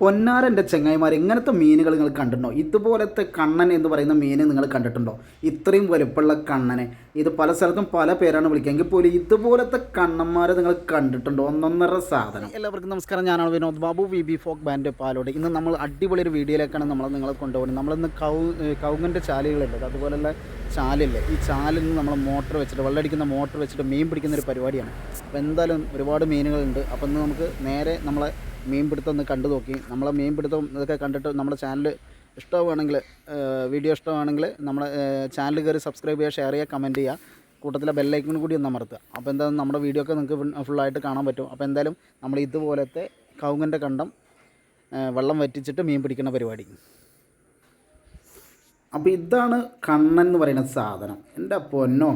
പൊന്നാരന്റെ ചെങ്ങായിമാർ ഇങ്ങനത്തെ മീനുകൾ നിങ്ങൾ കണ്ടിട്ടുണ്ടോ? ഇതുപോലത്തെ കണ്ണൻ എന്ന് പറയുന്ന മീനെ നിങ്ങൾ കണ്ടിട്ടുണ്ടോ? ഇത്രയും വലുപ്പമുള്ള കണ്ണനെ. ഇത് പല സ്ഥലത്തും പല പേരാണ് വിളിക്കുക. എങ്കിൽ പോലും ഇതുപോലത്തെ കണ്ണന്മാരെ നിങ്ങൾ കണ്ടിട്ടുണ്ടോ? ഒന്നൊന്നര സാധനം. എല്ലാവർക്കും നമസ്കാരം. ഞാനാണ് Vinod Babu V B folk band Palode. ഇന്ന് നമ്മൾ അടിപൊളി ഒരു വീഡിയോയിലേക്കാണ് നമ്മൾ നിങ്ങളെ കൊണ്ടുപോകുന്നത്. നമ്മളിന്ന് കൗ കൗങ്ങന്റെ ചാലുകളുണ്ട്. അതുപോലെയുള്ള ചാലില്ലേ? ഈ ചാലിൽ നിന്ന് നമ്മൾ മോട്ടർ വെച്ചിട്ട് വെള്ളമടിക്കുന്ന മോട്ടർ വെച്ചിട്ട് മീൻ പിടിക്കുന്ന ഒരു പരിപാടിയാണ്. അപ്പോൾ എന്തായാലും ഒരുപാട് മീനുകളുണ്ട്. അപ്പോൾ ഇന്ന് നമുക്ക് നേരെ നമ്മളെ മീൻ പിടുത്തം ഒന്ന് കണ്ടു നോക്കി. നമ്മളെ മീൻ പിടുത്തം ഇതൊക്കെ കണ്ടിട്ട് നമ്മുടെ ചാനൽ ഇഷ്ടമാണെങ്കിൽ വീഡിയോ ഇഷ്ടമാണെങ്കിൽ നമ്മുടെ ചാനൽ കയറി സബ്സ്ക്രൈബ് ചെയ്യുക ഷെയർ ചെയ്യുക കമന്റ് ചെയ്യുക. കൂട്ടത്തിലെ ബെല്ലൈക്കൺ കൂടി ഒന്ന് അമർത്തുക. അപ്പോൾ എന്താ നമ്മുടെ വീഡിയോ ഒക്കെ നിങ്ങൾക്ക് ഫുള്ളായിട്ട് കാണാൻ പറ്റും. അപ്പോൾ എന്തായാലും നമ്മൾ ഇതുപോലത്തെ കൗങ്ങന്റെ കണ്ടം വെള്ളം വറ്റിച്ചിട്ട് മീൻ പിടിക്കുന്ന പരിപാടി. അപ്പോൾ ഇതാണ് കണ്ണൻ എന്ന് പറയുന്ന സാധനം. എന്റെ പൊന്നോ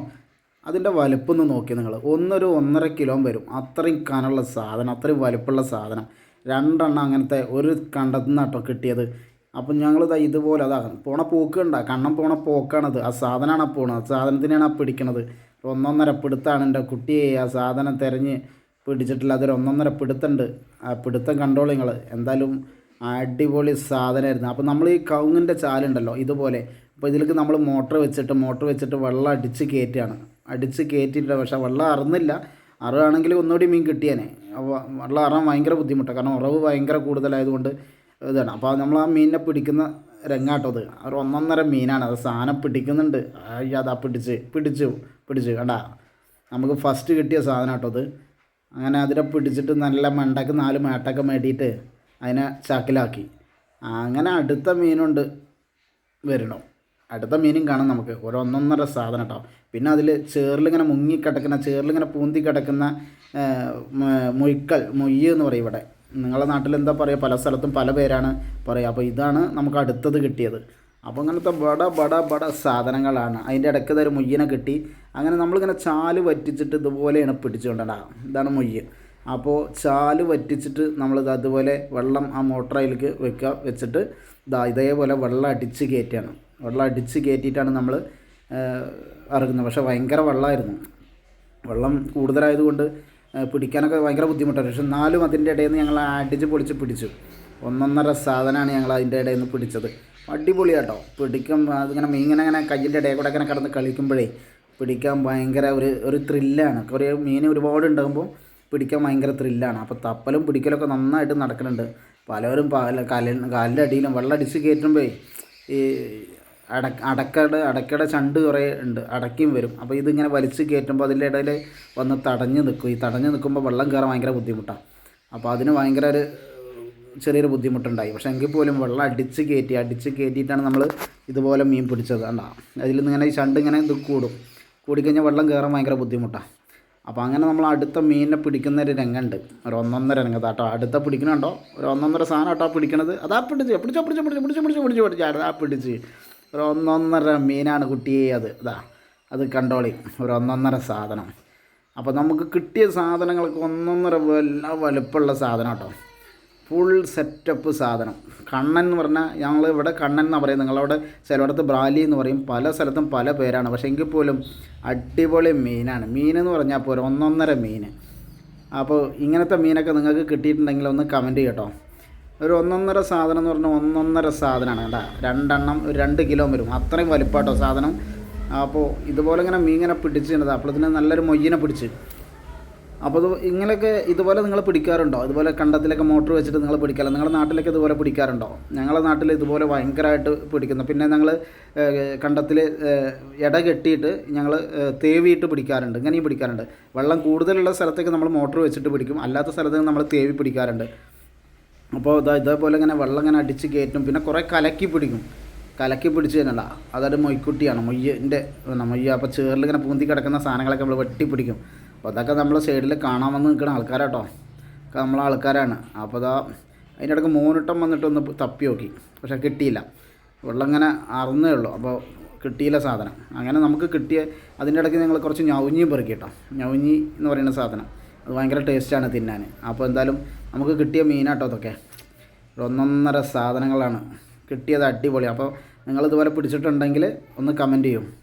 അതിന്റെ വലുപ്പം ഒന്ന് നോക്കി നിങ്ങൾ? ഒന്നൊരു ഒന്നര കിലോ വരും. അത്രയും കനമുള്ള സാധനം അത്രയും വലുപ്പമുള്ള സാധനം. രണ്ടെണ്ണം അങ്ങനത്തെ ഒരു കണ്ടത്തിൽ കേട്ടോ കിട്ടിയത്. അപ്പം ഞങ്ങൾ ഇതുപോലെ അതാ പോണ പോക്ക് ഉണ്ടാ കണ്ണം പോണ പോക്കാണത്. ആ സാധനമാണ് പോണത്. ആ സാധനത്തിനാണ് പിടിക്കണത്. ഒന്നൊന്നര പിടുത്താണ് എന്റെ കുട്ടിയെ ആ സാധനം തിരഞ്ഞ് പിടിച്ചിട്ടില്ല അതൊരു ഒന്നൊന്നര പിടുത്തുണ്ട്. ആ പിടുത്തം കണ്ടോളൂ നിങ്ങൾ എന്തായാലും അടിപൊളി സാധനമായിരുന്നു അപ്പോൾ നമ്മൾ ഈ കവുങ്ങിന്റെ ചാലുണ്ടല്ലോ ഇതുപോലെ. അപ്പോൾ ഇതിലേക്ക് നമ്മൾ മോട്ടർ വെച്ചിട്ട് മോട്ടർ വെച്ചിട്ട് വെള്ളം അടിച്ച് കയറ്റുകയാണ്. അടിച്ച് കയറ്റിയിട്ടില്ല പക്ഷേ വെള്ളം അറുന്നില്ല. അറുകയാണെങ്കിൽ ഒന്നുകൂടി മീൻ കിട്ടിയേനെ. വെള്ളം അറാൻ ഭയങ്കര ബുദ്ധിമുട്ടാണ്. കാരണം ഉറവ് ഭയങ്കര കൂടുതലായതുകൊണ്ട് ഇതാണ്. അപ്പോൾ നമ്മൾ ആ മീനിനെ പിടിക്കുന്ന രംഗാട്ടോ അത്. ഒരു ഒന്നൊന്നര മീനാണ്. അത് സാധനം പിടിക്കുന്നുണ്ട്. അതാ പിടിച്ച് പിടിച്ചു പിടിച്ചു. കണ്ടാ? നമുക്ക് ഫസ്റ്റ് കിട്ടിയ സാധനം കേട്ടോ അത്. അങ്ങനെ അതിനെ പിടിച്ചിട്ട് നല്ല മണ്ടക്ക് നാല് മേട്ടൊക്കെ മേടിയിട്ട് അതിനെ ചാക്കിലാക്കി. അങ്ങനെ അടുത്ത മീനുണ്ട് വരണം. അടുത്ത മീനും കാണാം നമുക്ക്. ഒരു ഒന്നൊന്നര സാധനം കേട്ടോ പിന്നെ അതിൽ ചേറിലിങ്ങനെ മുങ്ങി കിടക്കുന്ന ചേറിലിങ്ങനെ പൂന്തി കിടക്കുന്ന മുയ്ക്കൽ മൊയ്യ് എന്ന് പറയും ഇവിടെ. നിങ്ങളുടെ നാട്ടിൽ എന്താ പറയുക പല സ്ഥലത്തും പല പേരാണ് പറയുക അപ്പോൾ ഇതാണ് നമുക്ക് അടുത്തത് കിട്ടിയത്. അപ്പോൾ അങ്ങനത്തെ ബട ബട ബട സാധനങ്ങളാണ്. അതിന്റെ ഇടയ്ക്ക് ഒരു മുയ്യനെ കിട്ടി. അങ്ങനെ നമ്മളിങ്ങനെ ചാൽ വറ്റിച്ചിട്ട് ഇതുപോലെയാണ് പിടിച്ചുകൊണ്ടാണ് ഇതാണ് മുയ്യ്. അപ്പോൾ ചാൽ വറ്റിച്ചിട്ട് നമ്മൾ അതുപോലെ വെള്ളം ആ മോട്ടർ അതിലേക്ക് വെക്കുക വെച്ചിട്ട് ഇതാ ഇതേപോലെ വെള്ളം അടിച്ച് കയറ്റുകയാണ് വെള്ളം അടിച്ച് കയറ്റിയിട്ടാണ് നമ്മൾ ഇറങ്ങുന്നത്. പക്ഷേ ഭയങ്കര വെള്ളമായിരുന്നു വെള്ളം കൂടുതലായതുകൊണ്ട് പിടിക്കാനൊക്കെ ഭയങ്കര ബുദ്ധിമുട്ടാണ് പക്ഷെ എന്നാലും അതിന്റെ ഇടയിൽ നിന്ന് ഞങ്ങൾ അടിച്ച് പൊളിച്ച് പിടിച്ചു. ഒന്നൊന്നര സാധനമാണ് ഞങ്ങൾ അതിന്റെ ഇടയിൽ നിന്ന് പിടിച്ചത്. അടിപൊളിയാട്ടോ. പിടിക്കും അതിങ്ങനെ മീനിങ്ങനെ അങ്ങനെ കയ്യിന്റെ ഇടയിൽ കൂടെ അങ്ങനെ കിടന്ന് കളിക്കുമ്പോഴേ പിടിക്കാൻ ഭയങ്കര ഒരു ഒരു ത്രില്ലാണ് കുറേ മീൻ ഒരുപാട് ഉണ്ടാകുമ്പോൾ പിടിക്കാൻ ഭയങ്കര ത്രില്ലാണ് അപ്പോൾ തപ്പലും പിടിക്കലൊക്കെ നന്നായിട്ട് നടക്കുന്നുണ്ട് പലവരും പല കല കാലിന്റെ അടിയിലും വെള്ളം അടിച്ച് കയറ്റുമ്പോഴേ ഈ അട അടക്കയുടെ അടക്കയുടെ ചണ്ട് കുറേ ഉണ്ട്. അടക്കയും വരും. അപ്പോൾ ഇതിങ്ങനെ വലിച്ച് കയറ്റുമ്പോൾ അതിന്റെ ഇടയിൽ വന്ന് തടഞ്ഞ് നിൽക്കും. ഈ തടഞ്ഞ് നിൽക്കുമ്പോൾ വെള്ളം കയറാൻ ഭയങ്കര ബുദ്ധിമുട്ടാണ് അപ്പോൾ അതിന് ഭയങ്കര ഒരു ചെറിയൊരു ബുദ്ധിമുട്ടുണ്ടായി. പക്ഷേ എങ്കിൽ പോലും വെള്ളം അടിച്ച് കയറ്റി അടിച്ച് കയറ്റിയിട്ടാണ് നമ്മൾ ഇതുപോലെ മീൻ പിടിച്ചത്. കണ്ടാ? അതിൽ നിന്ന് ഇങ്ങനെ ഈ ചണ്ട് ഇങ്ങനെ ഇത് കൂടും. കൂടിക്കഴിഞ്ഞാൽ വെള്ളം കയറാൻ ഭയങ്കര ബുദ്ധിമുട്ടാണ് അപ്പോൾ അങ്ങനെ നമ്മൾ അടുത്ത മീനിനെ പിടിക്കുന്ന ഒരു രംഗമുണ്ട് ഒരു ഒന്നൊന്നര രംഗത്ത് കേട്ടോ. അടുത്ത പിടിക്കണുണ്ടോ ഒരു ഒന്നൊന്നര സാധനം കേട്ടോ പിടിക്കണത്. അതാ പിടിച്ച് പിടിച്ചോ പിടിച്ചോ പിടിച്ച് പിടിച്ച് പിടിച്ച് പിടിച്ച് പിടിച്ച്. അതാ പിടിച്ച്. ഒരു ഒന്നൊന്നര മീനാണ് കുട്ടിയെ അത്. അതാ അത് കണ്ടോളി. ഒരു ഒന്നൊന്നര സാധനം. അപ്പോൾ നമുക്ക് കിട്ടിയ സാധനങ്ങൾക്ക് ഒന്നൊന്നര വല്ല വലുപ്പമുള്ള സാധനം കേട്ടോ. ഫുൾ സെറ്റപ്പ് സാധനം. കണ്ണൻ എന്ന് പറഞ്ഞാൽ ഞങ്ങൾ ഇവിടെ കണ്ണൻ എന്ന് പറയും നിങ്ങളവിടെ ചിലയിടത്ത് ബ്രാലി എന്ന് പറയും. പല സ്ഥലത്തും പല പേരാണ്. പക്ഷേ എങ്കിൽ പോലും അടിപൊളി മീനാണ്. മീൻ എന്ന് പറഞ്ഞാൽ പോലും ഒന്നൊന്നര മീൻ. അപ്പോൾ ഇങ്ങനത്തെ മീനൊക്കെ നിങ്ങൾക്ക് കിട്ടിയിട്ടുണ്ടെങ്കിൽ ഒന്ന് കമന്റ് ചെയ്യട്ടോ. ഒരു ഒന്നൊന്നര സാധനം എന്ന് പറഞ്ഞാൽ ഒന്നൊന്നര സാധനമാണ് കേട്ടോ രണ്ടെണ്ണം ഒരു രണ്ട് കിലോ വരും. അത്രയും വലിപ്പാട്ടോ സാധനം. അപ്പോൾ ഇതുപോലെ ഇങ്ങനെ മീൻ ഇങ്ങനെ പിടിച്ചിരുന്നത് അപ്പോഴത്തിന് നല്ലൊരു മൊയ്യനെ പിടിച്ച്. അപ്പോൾ ഇങ്ങനെയൊക്കെ ഇതുപോലെ നിങ്ങൾ പിടിക്കാറുണ്ടോ? ഇതുപോലെ കണ്ടത്തിലൊക്കെ മോട്ടർ വെച്ചിട്ട് നിങ്ങൾ പിടിക്കാറില്ല നിങ്ങളുടെ നാട്ടിലൊക്കെ ഇതുപോലെ പിടിക്കാറുണ്ടോ? ഞങ്ങളുടെ നാട്ടിൽ ഇതുപോലെ ഭയങ്കരമായിട്ട് പിടിക്കുന്നു. പിന്നെ ഞങ്ങൾ കണ്ടത്തിൽ ഇട കെട്ടിയിട്ട് ഞങ്ങൾ തേവിയിട്ട് പിടിക്കാറുണ്ട്. ഇങ്ങനെയും പിടിക്കാറുണ്ട്. വെള്ളം കൂടുതലുള്ള സ്ഥലത്തൊക്കെ നമ്മൾ മോട്ടർ വെച്ചിട്ട് പിടിക്കും. അല്ലാത്ത സ്ഥലത്തൊക്കെ നമ്മൾ തേവി പിടിക്കാറുണ്ട്. അപ്പോൾ ഇതാ ഇതേപോലെ ഇങ്ങനെ വെള്ളം ഇങ്ങനെ അടിച്ച് കയറ്റും. പിന്നെ കുറേ കലക്കി പിടിക്കും. കലക്കി പിടിച്ച് തന്നെയല്ല അതൊരു മൊയ്ക്കുട്ടിയാണ്. മൊയ്യന്റെ മൊയ്യ അപ്പോൾ ചേറിൽ ഇങ്ങനെ പൂന്തി കിടക്കുന്ന സാധനങ്ങളൊക്കെ നമ്മൾ വെട്ടി പിടിക്കും. അപ്പോൾ അതൊക്കെ നമ്മളെ സൈഡിൽ കാണാൻ വന്ന് നിൽക്കുന്ന ആൾക്കാരാട്ടോ. ഒക്കെ നമ്മളെ ആൾക്കാരാണ്. അപ്പോൾ അതാ അതിന്റെ ഇടയ്ക്ക് മൂന്നിട്ടം വന്നിട്ട് ഒന്ന് തപ്പി നോക്കി. പക്ഷെ കിട്ടിയില്ല. വെള്ളം ഇങ്ങനെ അറന്നേ ഉള്ളൂ. അപ്പോൾ കിട്ടിയില്ല സാധനം. അങ്ങനെ നമുക്ക് കിട്ടിയ അതിന്റെ ഇടയ്ക്ക് ഞങ്ങൾ കുറച്ച് ഞൗഞ്ഞിയും പെറുക്കി കേട്ടോ ഞൗഞ്ഞി എന്ന് പറയുന്ന സാധനം. അത് ഭയങ്കര ടേസ്റ്റാണ് തിന്നാൻ അപ്പോൾ എന്തായാലും നമുക്ക് കിട്ടിയ മീനാട്ടോ അതൊക്കെ. ഒന്നൊന്നര സാധനങ്ങളാണ്. കിട്ടിയത് അടിപൊളി. അപ്പോൾ നിങ്ങളിതുപോലെ പിടിച്ചിട്ടുണ്ടെങ്കിൽ ഒന്ന് കമന്റ് ചെയ്യും.